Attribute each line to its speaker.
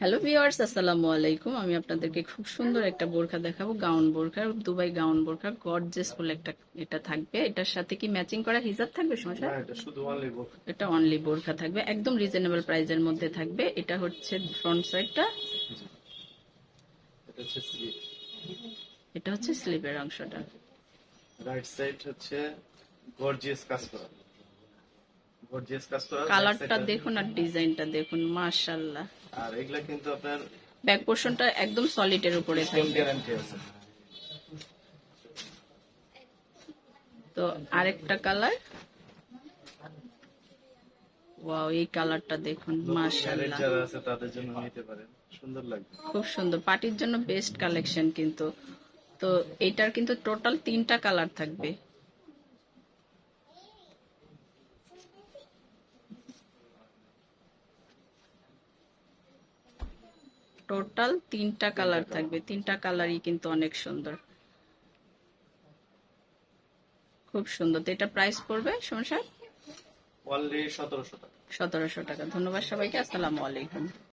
Speaker 1: Hello viewers আসসালামু আলাইকুম। আমি আপনাদেরকে খুব সুন্দর একটা বোরখা দেখাবো গাউন বোরখা দুবাই গাউন বোরখা গর্জেস ফুল একটা এটা থাকবে। এটার সাথে কি ম্যাচিং করা হিজাব থাকবে সমস্যা?
Speaker 2: এটা অনলি
Speaker 1: বোরখা। থাকবে একদম রিজনেবল প্রাইজের মধ্যে থাকবে। এটা হচ্ছে ফ্রন্ট সাইডটা
Speaker 2: এটা হচ্ছে স্লিপ
Speaker 1: এটা হচ্ছে স্লিপের অংশটা।
Speaker 2: রাইট সাইড হচ্ছে গর্জিয়াস কাজ করা। গর্জিয়াস কাজ করা
Speaker 1: কালারটা দেখুন আর ডিজাইনটা দেখুন মাশাল্লাহ
Speaker 2: আর এগুলা কিন্তু আপনার
Speaker 1: ব্যাক পোর্শনটা একদম সলিডের উপরে
Speaker 2: ফুল
Speaker 1: থাকবে।
Speaker 2: গ্যারান্টি আছে।
Speaker 1: তো আরেকটা কালার ওয়াও এই কালারটা দেখুন মাশাল্লাহ
Speaker 2: যারা আছে তাদের জন্য নিতে পারেন। সুন্দর লাগবে।
Speaker 1: খুব সুন্দর। পার্টির জন্য বেস্ট কালেকশন কিন্তু। তো এটার কিন্তু টোটাল তিনটা কালার থাকবে। টোটাল তিনটা কালার থাকবে। তিনটা কালারই কিন্তু অনেক সুন্দর। খুব সুন্দর। তো এটা প্রাইস পড়বে সমস্যা
Speaker 2: অনলি সতেরোশো টাকা।
Speaker 1: সতেরোশো টাকা। ধন্যবাদ সবাইকে। আসসালামু আলাইকুম।